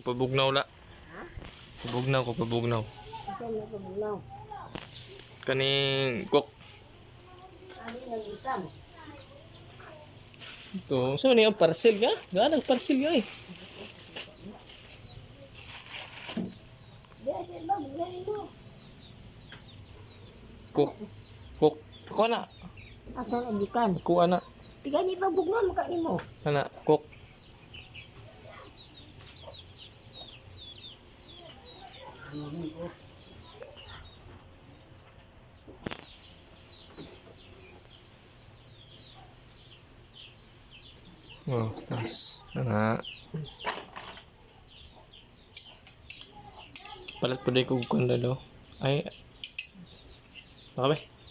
Pabugnaw la. Pabugnaw ko, pabugnaw. Na pabulaw. Kaning itam? Ito, so ni ang parcel ka? Ganang parcel ka eh. Di ay ba, bigyan mo. Cook. Cook. Ko na. Asa ang ikan? Ko ana. Tiga ni pabugnaw mo kain mo. Ana, cook. Oh, tas. Ana. Palit pa ko kung do. Ay. Baka ba?